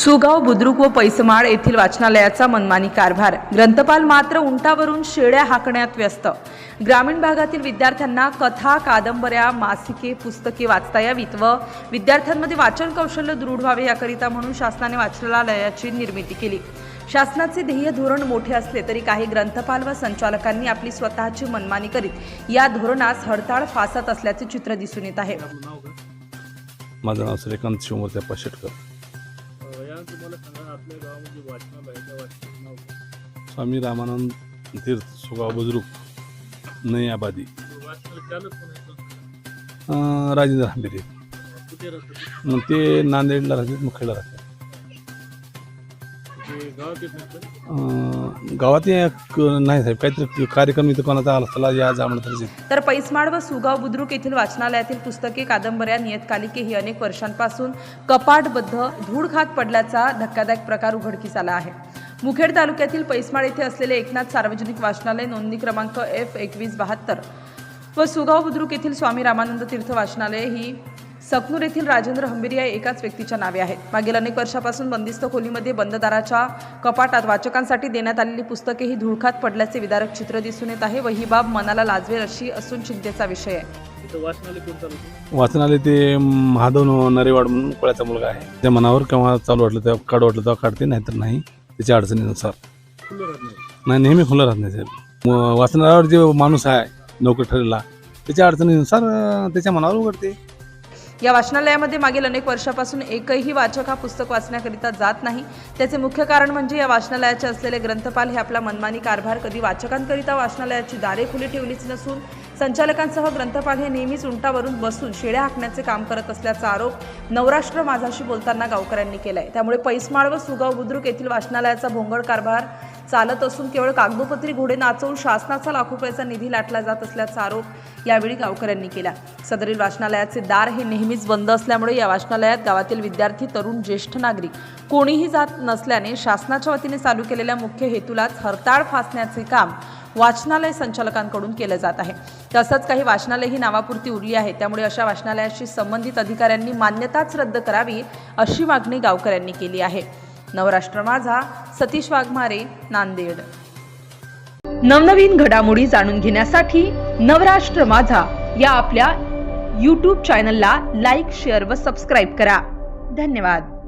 सुगाव बुद्रुक व पैसमाळ येथील वाचनालयाचा मनमानी कारभार. ग्रंथपाल मात्र उंटावरून शेळ्या हाकण्यात व्यस्त. ग्रामीण भागातील विद्यार्थ्यांना कथा कादंबऱ्या मासिके पुस्तके वाचता यावीत व विद्यार्थ्यांमध्ये वाचन कौशल्य दृढ व्हावे याकरिता म्हणून शासनाने वाचनालयाची निर्मिती केली. शासनाचे ध्येय धोरण मोठे असले तरी काही ग्रंथपाल व संचालकांनी आपली स्वतःची मनमानी करीत या धोरणास हडताळ फासत असल्याचे चित्र दिसून येत आहे. माझं नाव श्रीकांत शिवमूर्त्या पशेटकर आपल्या गावामध्ये वाचनालय त्या वाचनाचं नाव काय? स्वामी रामानंद तीर्थ सुगाव बुजुर्ग नई आबादी. वाचनालय आहे? अं, राजेंद्र हंबिरे. कुठे मग ते नांदेडला राहतात मुखेडला राहतात. गावात नाही साहेब काहीतरी कार्यक्रम इथं कोणाचा आला असला या जा तर तर पैसमाड व सुगाव बुद्रुक येथील वाचनालयातील पुस्तके कादंबऱ्या नियतकालिके ही अनेक वर्षांपासून कपाटबद्ध धूळ खात पडल्याचा धक्कादायक प्रकार उघडकीस आला आहे. मुखेड तालुक्यातील पैसमाड येथे असलेले एकनाथ सार्वजनिक वाचनालय नोंदणी क्रमांक एफ एकवीस बहात्तर व सुगाव बुद्रुक येथील स्वामी रामानंद तीर्थ वाचनालय ही सकनूर येथील राजेंद्र हंबिरी या एकाच व्यक्तीच्या नावे आहेत. मागील अनेक वर्षापासून बंदिस्त खोलीमध्ये बंद दाराच्या कपाटात वाचकांसाठी देण्यात आलेली पुस्तके ही धुळखात पडल्याचे विदारक चित्र दिसून येत आहे व ही बाब मनाला लाजवेल अशी असून चिंतेचा विषय आहे. वाचनालय ते महादेव नरेवाड म्हणून कोळ्याचा मुलगा आहे. त्या मनावर केव्हा चालू वाटलं तेव्हा काढ वाटलं तेव्हा काढते नाहीतर नाही. त्याच्या अडचणीनुसार. नाही. नाही नेहमी खुलं राहत नाही साहेब म- वाचनालयावर जे माणूस आहे नोकरी ठरलेला त्याच्या अडचणीनुसार त्याच्या मनावर उघडते. या वाचनालयामध्ये मागील अनेक वर्षापासून एकही वाचक हा पुस्तक वाचण्याकरिता जात नाही. त्याचे मुख्य कारण म्हणजे या वाचनालयाचे असलेले ग्रंथपाल हे आपला मनमानी कारभार कधी वाचकांकरिता वाचनालयाची दारे खुली ठेवलीच नसून संचालकांसह ग्रंथपाल हे नेहमीच उंटावरून बसून शेळ्या हाकण्याचे काम करत असल्याचा आरोप नवराष्ट्र माझाशी बोलताना गावकऱ्यांनी केलाय. त्यामुळे पैसमाळ व सुगाव बुद्रुक येथील वाचनालयाचा भोंगळ कारभार चालत असून केवळ कागदोपत्री घोडे नाचवून शासनाचा लाखो रुपयाचा निधी लाटला जात असल्याचा आरोप यावेळी गावकऱ्यांनी केला. सदरील वाचनालयाचे दार हे नेहमीच बंद असल्यामुळे या वाचनालयात गावातील विद्यार्थी तरुण ज्येष्ठ नागरिक कोणीही जात नसल्याने शासनाच्या वतीने चालू केलेल्या मुख्य हेतूलाच हरताळ फासण्याचे काम वाचनालय संचालकांकडून केलं जात आहे. तसंच काही वाचनालय ही नावापुरती उरली आहे. त्यामुळे अशा वाचनालयाशी संबंधित अधिकाऱ्यांनी मान्यताच रद्द करावी अशी मागणी गावकऱ्यांनी केली आहे. नवराष्ट्र माझा सतीश वाघमारे नांदेड. नवनवीन घडामोडी जाणून घेण्यासाठी नवराष्ट्र माझा या आपल्या यूट्यूब चॅनलला लाईक शेअर व सबस्क्राईब करा. धन्यवाद.